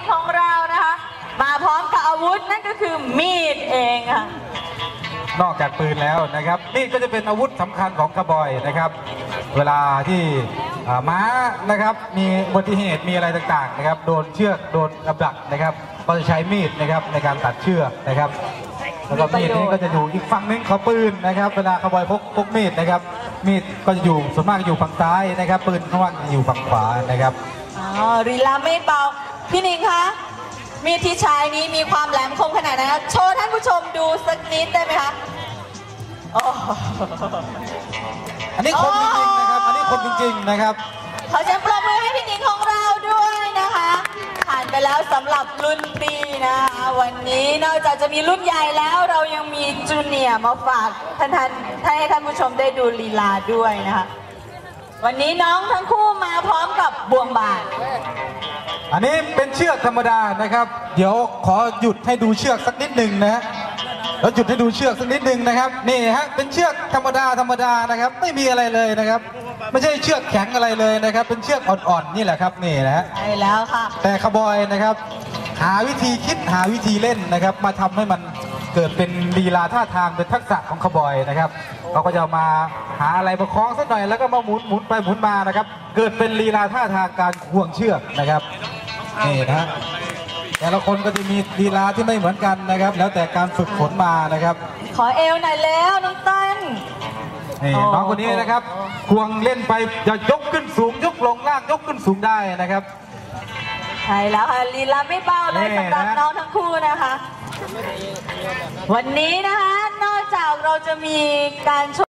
งของเรานะคะ มาพร้อมกับอาวุธนั่นก็คือมีดเองค่ะ นอกจากปืนแล้วนะครับ นี่ก็จะเป็นอาวุธสำคัญของกระบอยนะครับ เวลาที่ม้านะครับ มีอุบัติเหตุมีอะไรต่างๆนะครับ โดนเชือกโดนกับดักนะครับ ก็จะใช้มีดนะครับในการตัดเชือกนะครับแล้วก็มีดนี้ก็จะอยู่อีกฝั่งนึงของปืนนะครับ เวลาขบอยพกพกมีดนะครับ มีดก็จะอยู่ส่วนมากอยู่ฝั่งซ้ายนะครับ ปืนข้างล่างจะอยู่ฝั่งขวานะครับ อ๋อรีลาไม่เบา พี่นิงคะ มีดที่ใช้นี้มีความแหลมคมขนาดไหนคะโชว์ท่านผู้ชมดูสักนิดได้ไหมคะโอ้โหอันนี้คมจริงๆนะครับ อันนี้คมจริงๆนะครับ ขอเสียงปรบมือให้พี่นิงของเราด้วยนะคะ ผ่านไปแล้วสำหรับรุ่นปีนะคะ วันนี้นอกจากจะมีรุ่นใหญ่แล้วเรายังมีจูเนียร์มาฝากท่านท่านให้ท่านผู้ชมได้ดูลีลาด้วยนะคะ วันนี้น้องทั้งคู่มาพร้อมกั บบ่วงบาทอันนี้เป็นเชือกธรรมดานะครับ เดี๋ยวขอหยุดให้ดูเชือกสักนิดหนึ่งนะฮะแล้วหยุดให้ดูเชือกสักนิดหนึ่งนะครับนี่ฮะเป็นเชือกธรรมดาธรรมดานะครับ ไม่มีอะไรเลยนะครับ ไม่ใช่เชือกแข็งอะไรเลยนะครับ เป็นเชือกอ่อนๆนี่แหละครับนี่นะฮะใช่แล้วค่ะแต่ขบอยนะครับ หาวิธีคิดหาวิธีเล่นนะครับ มาทำให้มัน เกิดเป็นลีลาท่าทางเป็นทักษะของขบอยนะครับเขาก็จะมาหาอะไรมาคล้องสักหน่อยแล้วก็มาหมุนหมุนไปหมุนมานะครับ เกิดเป็นลีลาท่าทางการควงเชือกนะครับนี่นะฮะแต่ละคนก็จะมีลีลาที่ไม่เหมือนกันนะครับ แล้วแต่การฝึกฝนมานะครับ ขอเอวหน่อยแล้วน้องเต้นนี่โอ้น้องคนนี้นะครับควงเล่นไปจะยกขึ้นสูงยกลงล่างยกขึ้นสูงได้นะครับใช่แล้วค่ะลีลาไม่เบาเลยนี่สำหรับนะน้องทั้งคู่นะคะ วันนี้นะคะ นอกจากเราจะมีการช